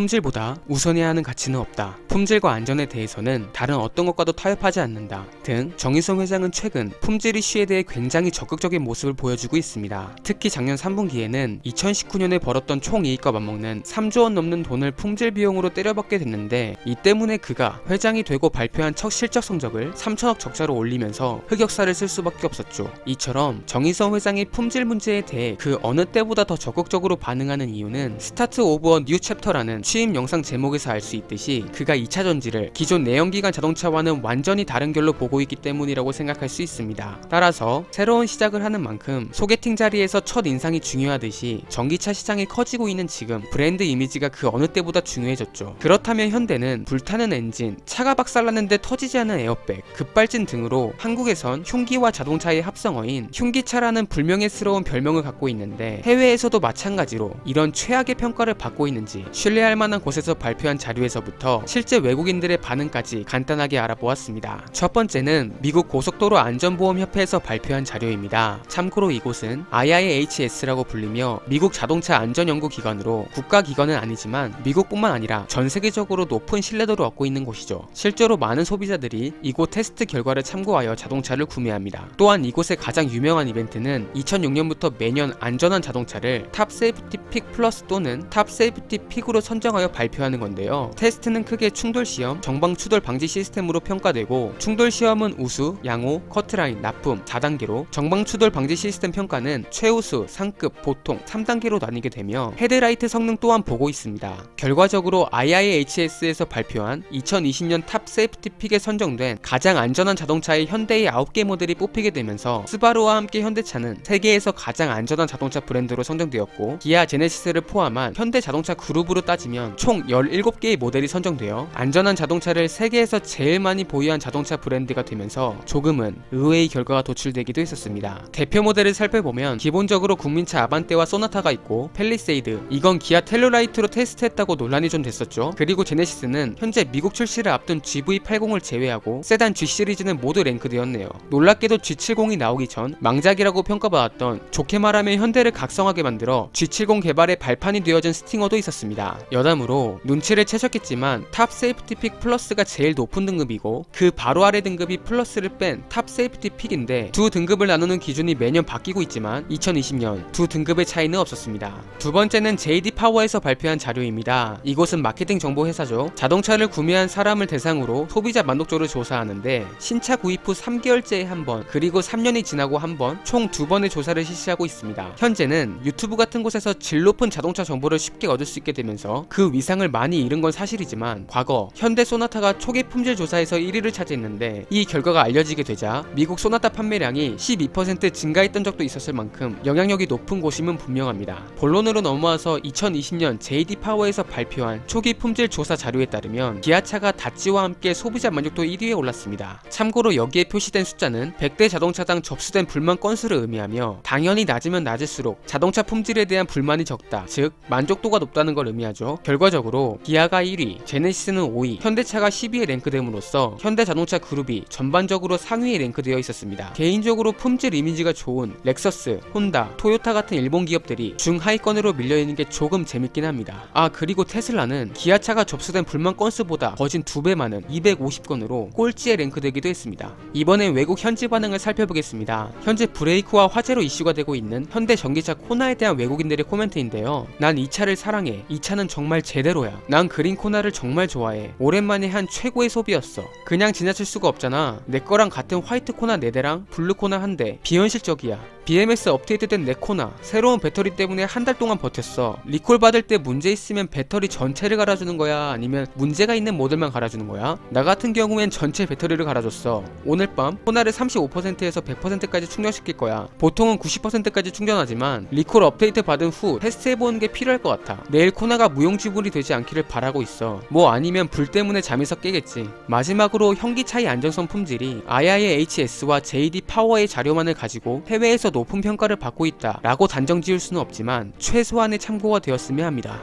품질보다 우선해야 하는 가치는 없다. 품질과 안전에 대해서는 다른 어떤 것과도 타협하지 않는다. 등 정의성 회장은 최근 품질 이슈에 대해 굉장히 적극적인 모습을 보여주고 있습니다. 특히 작년 3분기에는 2019년에 벌었던 총 이익과 맞먹는 3조 원 넘는 돈을 품질 비용으로 때려박게 됐는데 이 때문에 그가 회장이 되고 발표한 첫 실적 성적을 3천억 적자로 올리면서 흑역사를 쓸 수밖에 없었죠. 이처럼 정의성 회장이 품질 문제에 대해 그 어느 때보다 더 적극적으로 반응하는 이유는 스타트 오브 어뉴 챕터라는 취임 영상 제목에서 알 수 있듯이 그가 2차 전지를 기존 내연기관 자동차와는 완전히 다른 결로 보고 있기 때문이라고 생각할 수 있습니다. 따라서 새로운 시작을 하는 만큼 소개팅 자리에서 첫 인상이 중요하듯이 전기차 시장이 커지고 있는 지금 브랜드 이미지가 그 어느 때보다 중요해졌죠. 그렇다면 현대는 불타는 엔진, 차가 박살났는데 터지지 않은 에어백, 급발진 등으로 한국에선 흉기와 자동차의 합성어인 흉기차라는 불명예스러운 별명을 갖고 있는데 해외에서도 마찬가지로 이런 최악의 평가를 받고 있는지 신뢰할 만한 곳에서 발표한 자료에서부터 실제 외국인들의 반응까지 간단하게 알아보았습니다. 첫 번째는 미국 고속도로 안전보험협회에서 발표한 자료입니다. 참고로 이곳은 IIHS라고 불리며 미국 자동차 안전연구기관으로 국가기관은 아니지만 미국뿐만 아니라 전 세계적으로 높은 신뢰도를 얻고 있는 곳이죠. 실제로 많은 소비자들이 이곳 테스트 결과를 참고하여 자동차를 구매합니다. 또한 이곳의 가장 유명한 이벤트는 2006년부터 매년 안전한 자동차를 탑 세이프티 픽 플러스 또는 탑 세이프티 픽으로 선 정하여 발표하는 건데요. 테스트는 크게 충돌 시험, 정방 추돌 방지 시스템으로 평가되고 충돌 시험은 우수, 양호, 커트라인, 납품 4단계로 정방 추돌 방지 시스템 평가는 최우수, 상급, 보통 3단계로 나뉘게 되며 헤드라이트 성능 또한 보고 있습니다. 결과적으로 IIHS에서 발표한 2020년 탑 세이프티 픽에 선정된 가장 안전한 자동차의 현대의 9개 모델이 뽑히게 되면서 스바루와 함께 현대차는 세계에서 가장 안전한 자동차 브랜드로 선정되었고 기아 제네시스를 포함한 현대 자동차 그룹으로 따지면 총 17개의 모델이 선정되어 안전한 자동차를 세계에서 제일 많이 보유한 자동차 브랜드가 되면서 조금은 의외의 결과가 도출되기도 했었습니다. 대표 모델을 살펴보면 기본적으로 국민차 아반떼와 소나타가 있고 펠리세이드 이건 기아 텔루라이트로 테스트했다고 논란이 좀 됐었죠. 그리고 제네시스는 현재 미국 출시를 앞둔 GV80을 제외하고 세단 G 시리즈는 모두 랭크되었네요. 놀랍게도 G70이 나오기 전 망작이라고 평가받았던 좋게 말하면 현대를 각성하게 만들어 G70 개발의 발판이 되어준 스팅어도 있었습니다. 여담으로 눈치를 채셨겠지만 탑 세이프티 픽 플러스가 제일 높은 등급이고 그 바로 아래 등급이 플러스를 뺀 탑 세이프티 픽인데 두 등급을 나누는 기준이 매년 바뀌고 있지만 2020년 두 등급의 차이는 없었습니다. 두 번째는 JD 파워에서 발표한 자료입니다. 이곳은 마케팅 정보 회사죠. 자동차를 구매한 사람을 대상으로 소비자 만족도를 조사하는데 신차 구입 후 3개월째에 한 번, 그리고 3년이 지나고 한 번, 총 두 번의 조사를 실시하고 있습니다. 현재는 유튜브 같은 곳에서 질 높은 자동차 정보를 쉽게 얻을 수 있게 되면서 그 위상을 많이 잃은 건 사실이지만 과거 현대 소나타가 초기 품질 조사에서 1위를 차지했는데 이 결과가 알려지게 되자 미국 소나타 판매량이 12% 증가했던 적도 있었을 만큼 영향력이 높은 곳임은 분명합니다. 본론으로 넘어와서 2020년 JD 파워에서 발표한 초기 품질 조사 자료에 따르면 기아차가 다찌와 함께 소비자 만족도 1위에 올랐습니다. 참고로 여기에 표시된 숫자는 100대 자동차당 접수된 불만 건수를 의미하며 당연히 낮으면 낮을수록 자동차 품질에 대한 불만이 적다. 즉 만족도가 높다는 걸 의미하죠. 결과적으로 기아가 1위, 제네시스는 5위, 현대차가 10위에 랭크됨으로써 현대자동차 그룹이 전반적으로 상위에 랭크되어 있었습니다. 개인적으로 품질 이미지가 좋은 렉서스, 혼다, 토요타 같은 일본 기업들이 중하위권으로 밀려있는 게 조금 재밌긴 합니다. 아 그리고 테슬라는 기아차가 접수된 불만 건수보다 거진 2배 많은 250건으로 꼴찌에 랭크되기도 했습니다. 이번엔 외국 현지 반응을 살펴보겠습니다. 현재 브레이크와 화재로 이슈가 되고 있는 현대 전기차 코나에 대한 외국인들의 코멘트인데요. 난 이 차를 사랑해. 이 차는 정말 제대로야. 난 그린 코나를 정말 좋아해. 오랜만에 한 최고의 소비였어. 그냥 지나칠 수가 없잖아. 내 거랑 같은 화이트 코나 4대랑 블루 코나 한 대. 비현실적이야. BMS 업데이트된 내 코나 새로운 배터리 때문에 한 달 동안 버텼어. 리콜 받을 때 문제 있으면 배터리 전체를 갈아주는 거야? 아니면 문제가 있는 모델만 갈아주는 거야? 나 같은 경우엔 전체 배터리를 갈아줬어. 오늘 밤 코나를 35%에서 100%까지 충전시킬 거야. 보통은 90%까지 충전하지만 리콜 업데이트 받은 후 테스트해보는 게 필요할 것 같아. 내일 코나가 무용지물이 되지 않기를 바라고 있어. 뭐 아니면 불 때문에 잠에서 깨겠지. 마지막으로 현기차의 안정성 품질이 IIHS와 JD 파워의 자료만을 가지고 해외에서 높은 평가를 받고 있다 라고 단정 지을 수는 없지만 최소한의 참고가 되었으면 합니다.